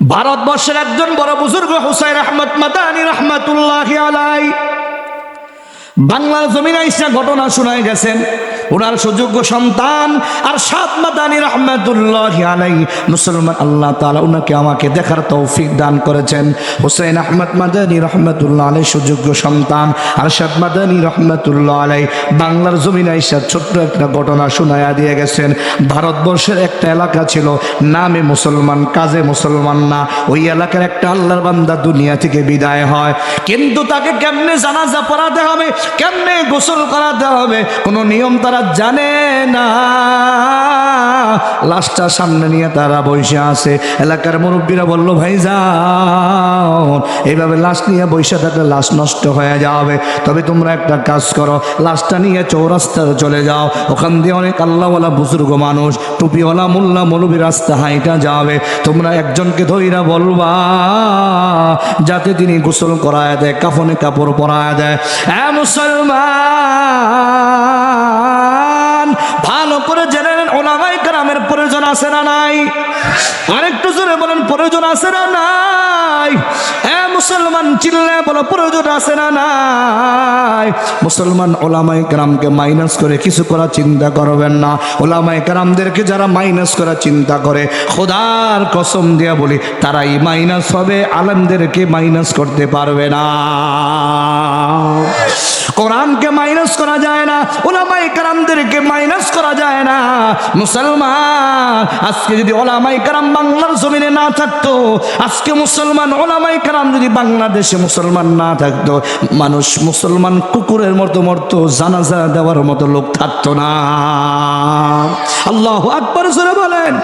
ভারতবর্ষের একজন বড় বুজুর্গ হুসাইন আহমদ মাদানি রহমাতুল্লাহ আলাই বাংলার জমিনে ইসা ঘটনা শোনায় গেছেন। ওনার সুযোগ্য সন্তান আর সাত মাদানী রহমাতুল্লাহ আলাই মুসলমান আল্লাহ তাআলা ওনাকে আমাকে দেখার তৌফিক দান করেছেন। হুসাইন আহমদ মাদানী রহমাতুল্লাহ আলাই সুযোগ্য সন্তান আর সাত মাদানী রহমাতুল্লাহ আলাই বাংলার জমিনে ইসা ছোট্ট একটা ঘটনা শোনায়া দিয়ে গেছেন। ভারতবর্ষের একটা এলাকা ছিল, নামে মুসলমান, কাজে মুসলমান না। ওই এলাকার একটা আল্লাহর বান্দা দুনিয়া থেকে বিদায় হয়। কিন্তু তাকে কেমনে জানাজা পড়াতে হবে, কেমনে গোসল করাতে হবে, কোনো নিয়ম তারা জানে না। লাশটা সামনে নিয়ে তারা বসে আছে। এলাকার মুরব্বীরা বলল ভাই যাও। এইভাবে লাশ নিয়ে বসে থাকলে লাশ নষ্ট হয়ে যাবে। তবে তোমরা একটা কাজ করো, লাশটা নিয়ে চৌরাস্তায় চলে যাও। ওখান দিয়ে অনেক আল্লাহওয়ালা বুজুর্গ মানুষ, টুপিওয়ালা, মোল্লা মৌলবী রাস্তা হাইটা যাবে। তোমরা একজনকে ধইরা বলবা, যাতে তিনি গোসল করায় দেয়, কাফনে কাপড় পরায় দেয়। হ্যাঁ মুসলমান, ভালো করে জেনে নেন ওলামাই কারামের প্রয়োজন আছে না নাই? আরেকটু জোরে বলেন, প্রয়োজন আছে না নাই? হ্যাঁ মুসলমান চিল্লে বলো, প্রয়োজন আছে না নাই? মুসলমান ওলামাই গ্রামকে মাইনাস করে কিছু করা চিন্তা করবেন না। ওলামাই গ্রামদেরকে যারা মাইনাস করা চিন্তা করে, খোদার কসম দিয়া বলি, তারাই মাইনাস হবে, আলমদেরকে মাইনাস করতে পারবে না। কোরআনকে মাইনাস করা যায় না ওলামাই কারামদেরকে মাইনাস করা যায় না। মুসলমান, আজকে যদি ওলামাই কারাম বাংলার জমিনে না থাকতো, আজকে মুসলমান ওলামাই কারাম যদি বাংলাদেশে মুসলমান না থাকতো, মানুষ মুসলমান কুকুরের মতো মরতো, জানাজা দেওয়ার মতো লোক থাকতো না। আল্লাহ আকবর সরে বলেন।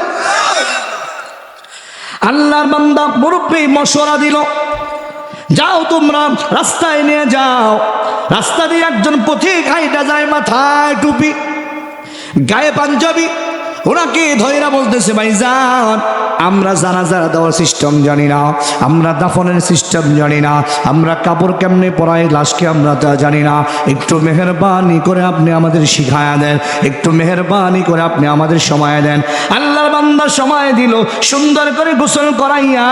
আল্লাহর বান্দা মুরব্বী মশওয়ারা দিল, যাও তোমরা রাস্তায় নিয়ে যাও। রাস্তা দিয়ে একজন পথিক হাইটা যায় মাথায় টুপি গায়ে পাঞ্জাবি ওনাকে ধৈরা বলতেছে ভাই যান আমরা জানাজা দেওয়ার সিস্টেম জানি না, আমরা দাফনের সিস্টেম জানি না, আমরা কাপড় কেমনে পরাই লাশকে আমরা তা জানি না, একটু মেহরবানি করে আপনি আমাদের শিখায়া দেন, একটু মেহরবানি করে আপনি আমাদের সময় দেন। আল্লাহর বান্দা সময় দিল, সুন্দর করে গোসল করাইয়া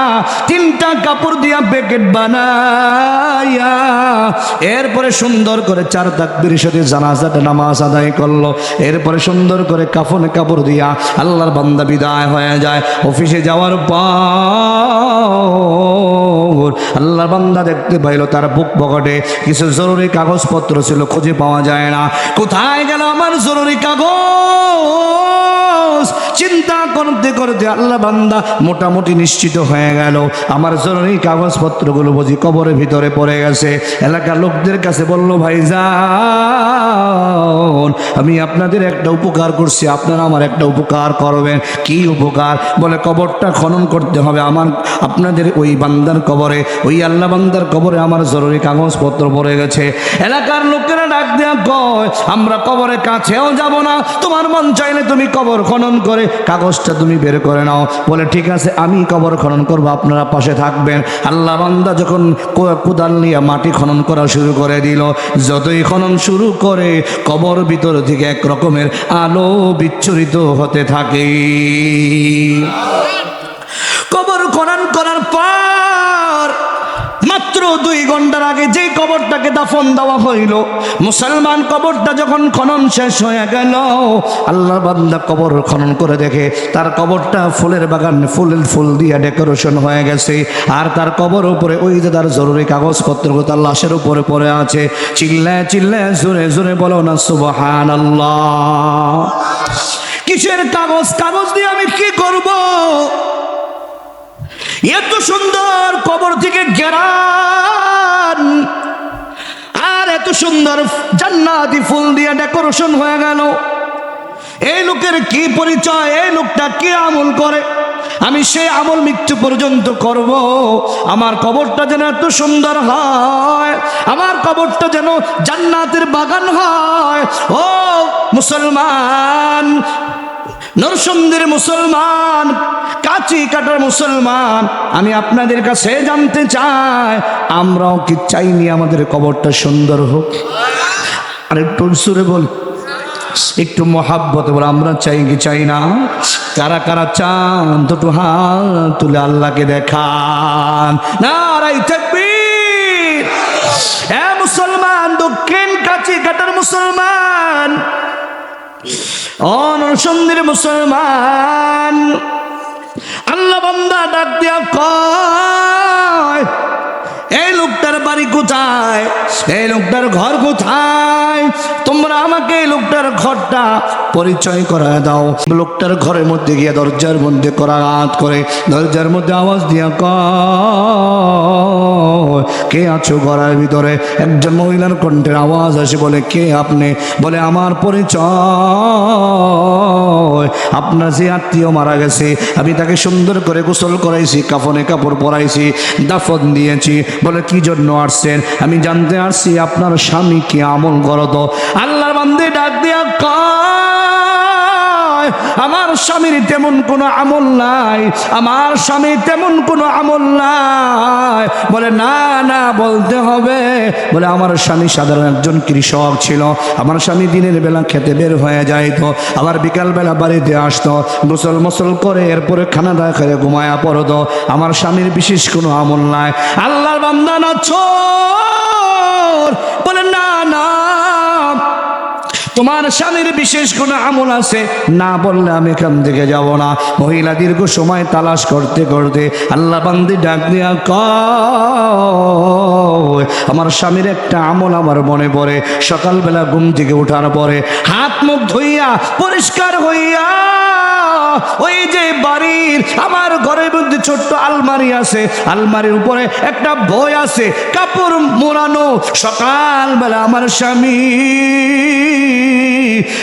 তিনটা কাপড় দিয়া প্যাকেট বানাইয়া এরপরে সুন্দর করে চার তাকবির সাথে জানাজাটা নামাজ আদায় করল, এরপরে সুন্দর করে কাফনে কাপড় দিয়া আল্লাহর বান্দা বিদায় হয়ে যায়। অফিসে যাওয়ার পর আল্লাহর বান্দা দেখতে পাইলো তার বুক পকেটে কিছু জরুরি কাগজপত্র ছিল, খুঁজে পাওয়া যায় না। কোথায় গেল আমার জরুরি কাগজ? চিন্তা করতে করতে আল্লাহ বান্দা মোটামুটি নিশ্চিত হয়ে গেল। আমার জরুরি কাগজপত্রগুলো বুঝি কবরের ভিতরে পড়ে গেছে। এলাকার লোকদের কাছে বলল, ভাই যান আমি আপনাদের একটা উপকার করছি, আপনারা আমার একটা উপকার করবেন। কি উপকার? বলে কবরটা খনন করতে হবে। আমার, আপনাদের ওই বান্দার কবরে, ওই আল্লাহ বান্দার কবরে আমার জরুরি কাগজপত্র পড়ে গেছে। এলাকার লোকেরা ডাক দেওয়া কয়, আমরা কবরের কাছেও যাব না। তোমার মন চাইলে তুমি কবর খনন করে কাগজটা তুমি বের করে নাও। বলে, ঠিক আছে, আমি কবর খনন করব, আপনারা পাশে থাকবেন। আল্লাহ বান্দা যখন কোদাল নিয়ে মাটি খনন করা শুরু করে দিল, যতই খনন শুরু করে, কবর ভিতর থেকে এক রকমের আলো বিচ্ছুরিত হতে থাকে। কবর খনন করার পর মাত্র দুই ঘণ্টার আগে যে কবরটাকে দাফন দেওয়া হইল, মুসলমান কবরটা যখন খনন শেষ হয়ে গেল আল্লাহ বান্দা কবর খনন করে দেখে, তার কবরটা ফুলের বাগান, ফুলের ফুল দিয়ে ডেকোরেশন হয়ে গেছে। আর তার কবর উপরে ওই যে তার জরুরি কাগজপত্র তার লাশের উপরে পড়ে আছে। চিল্লায় চিল্লায় জোরে জোরে বলো না সুবহান আল্লাহ কিসের কাগজ? কাগজ দিয়ে এত সুন্দর কবর থেকে গেরান। আর এত সুন্দর জান্নাতি ফুল দিয়ে ডেকোরেশন হয়ে গেল। এই লোকের কি পরিচয়, এই লোকটা কি আমল করে? আমি সেই আমল মৃত্যু পর্যন্ত করব। আমার কবরটা যেন এত সুন্দর হয়, আমার কবরটা যেন জান্নাতের বাগান হয়। ও মুসলমান নরসন্দের মুসলমান, কাচি কাটার মুসলমান, আমি আপনাদের কাছে জানতে চাই, আমরাও কি চাইনি আমাদের কবরটা সুন্দর হোক? আর একটু সুরে বল, একটু মহাব্বত বলে, আমরা চাই কি চাই না? কারা কারা চান, দুটো হাত তুলে আল্লাহকে দেখান। নারাই তাকবীর। হ্যাঁ মুসলমান, দক্ষিণ কাচি কাটার মুসলমান অনসন্দির মুসলমান। আল্লাহ বন্দা ডাক দিয়া কয় এই লোকটার বাড়ি কোথায়? এই লোকটার ঘর কোথায়? তোমরা আমাকে লোকটার ঘরটা পরিচয় করা দাও। লোকটার ঘরের মধ্যে গিয়ে দরজার মধ্যে করাঘাত করে, দরজার মধ্যে আওয়াজ দিয়া কে আছো ঘরের ভিতরে? একজন মহিলার কণ্ঠের আওয়াজ আসে, বলে, কে আপনি? বলে, আমার পরিচয়। আপনার যে আত্মীয় মারা গেছে, আমি তাকে সুন্দর করে গোসল করাইছি, কাফনে কাপড় পরাইছি, দাফন দিয়েছি। বলে, কি জন্য আসছেন আমি জানতে আসছি আপনার স্বামী কি আমল করত। আল্লাহর বান্দে ডাক দিয়া ক আমার স্বামীর তেমন কোনো আমল নাই, আমার স্বামী তেমন কোনো আমল নাই। বলে, না না, বলতে হবে। বলে, আমার স্বামী সাধারণ একজন কৃষক ছিল। আমার স্বামী দিনের বেলা খেতে বের হয়ে যাইতো। আবার বিকালবেলা বাড়িতে আসতো। গোসল মোসল করে এরপরে খানা দাওয়া খেয়ে ঘুমায়া পড়তো। আমার স্বামীর বিশেষ কোনো আমল নাই। আল্লাহর বান্দা না চোর বলে, না তোমার স্বামীর বিশেষ কোনো আমল আছে? না বললে আমি এখান থেকে যাব না। মহিলা দীর্ঘ সময় তালাশ করতে করতে আল্লাহ বান্দি ডাক দিয়া ক আমার স্বামীর একটা আমল আমার মনে পড়ে। সকালবেলা ঘুম থেকে ওঠার পরে হাত মুখ ধুইয়া পরিষ্কার হইয়া ওই যে বাড়ির আমার ঘরের মধ্যে ছোট্ট আলমারি আছে, আলমারির উপরে একটা বই আছে, কাপড় মোড়ানো। সকালবেলা আমার স্বামী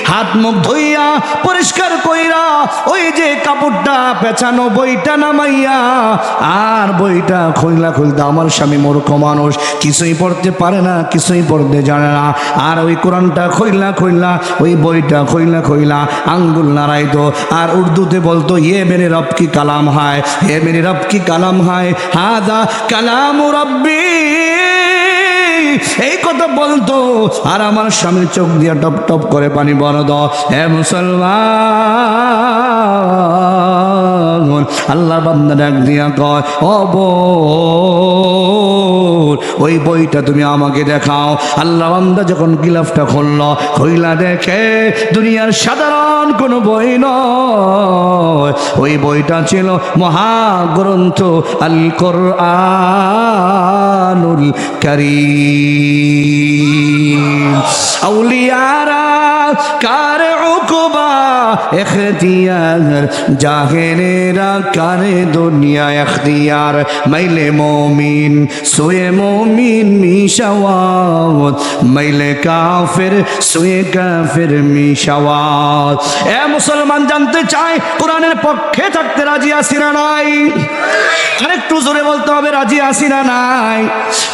হাত মুখ ধুইয়া পরিষ্কার কইরা ওই যে কাপড়টা পেছানো বইটা নামাইয়া, আর বইটা খুললা খুলতে আমার স্বামী মূর্খ মানুষ, কিছুই পড়তে পারে না, কিছুই পড়তে জানে না। আর ওই কোরআনটা খইলা খইলা ওই বইটা খইলা খইলা আঙ্গুল নাড়াইতো, আর উর্দুতে বলতো ইয়ে মেরে রব কি কালাম হায় হে মেরে রব কি কালাম হায়, হাদা কালাম রব্বি। এই কথা বলতো, আর আমার স্বামীর চোখ দিয়ে টপ টপ করে পানি বরদ হে মুসলমান! আল্লাহ বান্দা ডাক দিয়া কয় বোন, ওই বইটা তুমি আমাকে দেখাও। আল্লাহ বান্দা যখন গিলাফটা খুলল হইলা দেখে দুনিয়ার সাধারণ কোনো বই নয়। ওই বইটা ছিল মহাগ্রন্থ আল কোরআনুল করিম। আউলিয়ারা কার উকবা এখতিয়ার জাহেরেরা কারে দুনিয়া এখতিয়ার? মাইলে মমিন, সোয়ে মমিন মিশাওয়াত। মাইলে কাফের, সোয়ে কাফের মিশাওয়াত। এ মুসলমান জানতে চায় কোরআনের পক্ষে থাকতে রাজি আছি না নাই? আরেকটু জোরে বলতে হবে, রাজি আছি না নাই?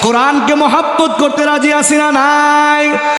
কোরআনকে মহাব্বত করতে রাজি আছি না নাই?